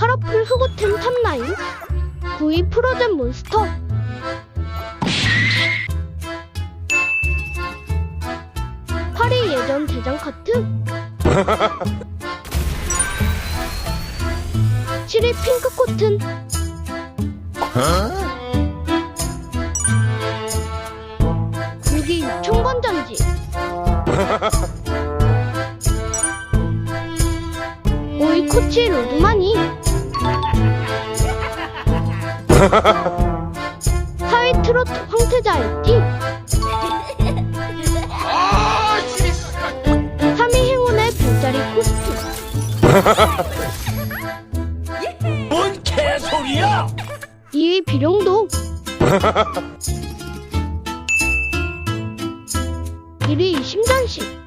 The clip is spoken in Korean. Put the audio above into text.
카라풀 흑우템 탑라인? 9위 프로젠 몬스터? 8위 예전 대장 카트? 7위 핑크 코튼? 6위 총건 전지 5위 코치 로드마니 4위 트로트 황태자 알띠 3위 행운의 별자리 코스트. 뭔 개소리야! 2위 비룡도. 1위 심장식